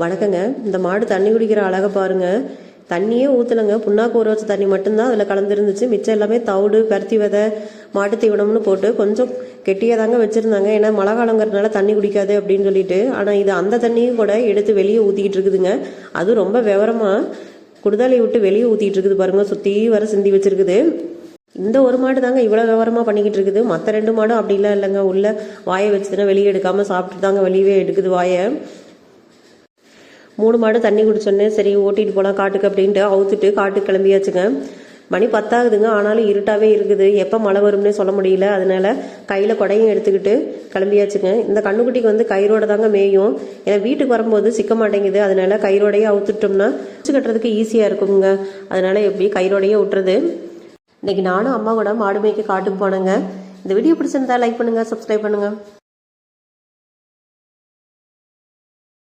வணக்கங்க. இந்த மாடு தண்ணி குடிக்கிற அழகை பாருங்க. தண்ணியே ஊற்றலைங்க புண்ணாக்கு ஊற வச்ச தண்ணி மட்டும்தான் அதில் கலந்துருந்துச்சு. மிச்சம் எல்லாமே தவிடு பருத்தி விதை மாட்டு தீவனம்னு போட்டு கொஞ்சம் கெட்டியாக தாங்க வச்சுருந்தாங்க. ஏன்னா மழை காலங்கிறதுனால தண்ணி குடிக்காது அப்படின்னு சொல்லிட்டு. ஆனால் இது அந்த தண்ணியும் கூட எடுத்து வெளியே ஊற்றிக்கிட்டு இருக்குதுங்க. அது ரொம்ப விவரமாக குடுதாலி விட்டு வெளியே ஊற்றிட்டு இருக்குது பாருங்க. சுற்றி வர சிந்தி வச்சிருக்குது. இந்த ஒரு மாடு தாங்க இவ்வளோ விவரமாக பண்ணிக்கிட்டு இருக்குது. மற்ற ரெண்டு மாடும் அப்படிலாம் இல்லைங்க. உள்ள வாயை வச்சுதுன்னா வெளியே எடுக்காமல் சாப்பிட்டு தாங்க வெளியவே எடுக்குது வாயை. மூணு மாடு தண்ணி குடிச்சோன்னே சரி ஓட்டிட்டு போகலாம் காட்டுக்கு அப்படின்ட்டு அவுத்துட்டு காட்டுக்கு கிளம்பியாச்சுங்க. மணி பத்தாகுதுங்க. ஆனாலும் இருட்டாவே இருக்குது. எப்போ மழை வரும்னே சொல்ல முடியல. அதனால கையில் குடையும் எடுத்துக்கிட்டு கிளம்பியாச்சுங்க. இந்த கண்ணுக்குட்டிக்கு வந்து கயிறோட தாங்க மேயும். ஏன்னா வீட்டுக்கு வரும்போது சிக்க மாட்டேங்குது. அதனால கயிறோடையே அவுத்துட்டோம்னா குச்சி கட்டுறதுக்கு ஈஸியாக இருக்குங்க. அதனால எப்படி கயிறோடையே விட்டுறது. இன்னைக்கு நானும் அம்மா கூட மாடு மேய்க்க காட்டுக்கு போனேங்க. இந்த வீடியோ பிடிச்சிருந்தா லைக் பண்ணுங்கள் சப்ஸ்கிரைப் பண்ணுங்க.